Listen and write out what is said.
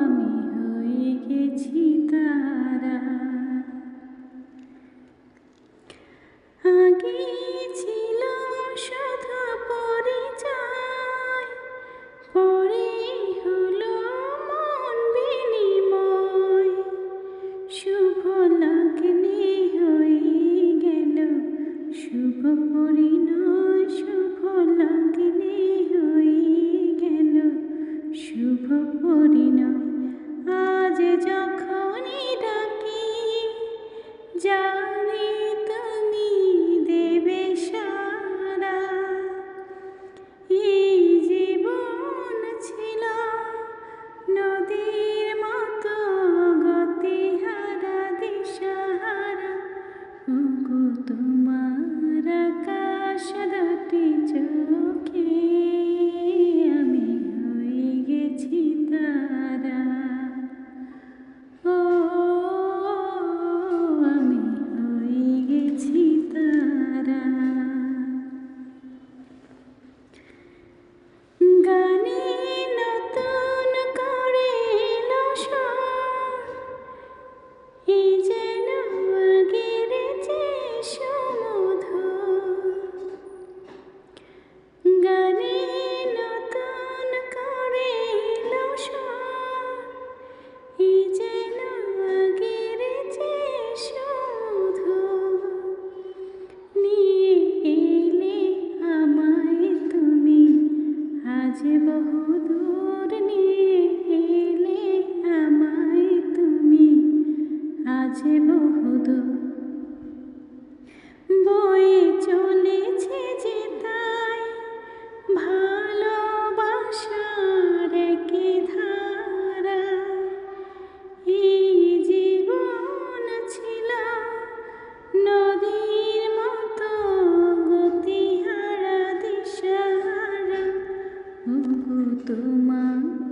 আমি হয়ে গেছি তারা। আগে ছিল পরে মন বিনিময়। শুভ হয়ে গেল পরিণয়, শুভ লগ্নে শুভ পরিণয় আজ যখনই ডাকি জানি তো tự mang